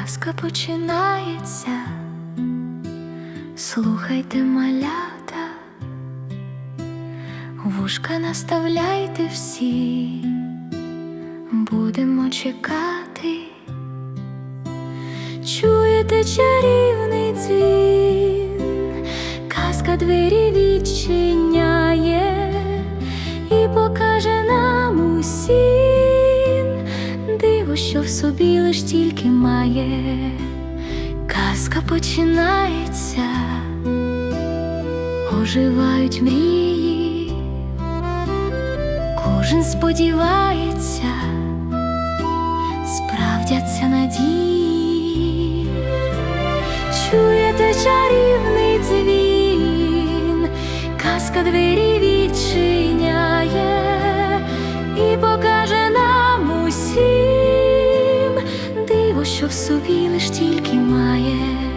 казка починається, слухайте малята, вушка наставляйте всі, будемо чекати, чуєте чарівний дзвін, казка двері відчиняє що в собі лиш тільки має. Казка починається, оживають мрії, кожен сподівається, справдяться надії, чуєте чарівний дзвін, казка двері що в собі лиш тільки має.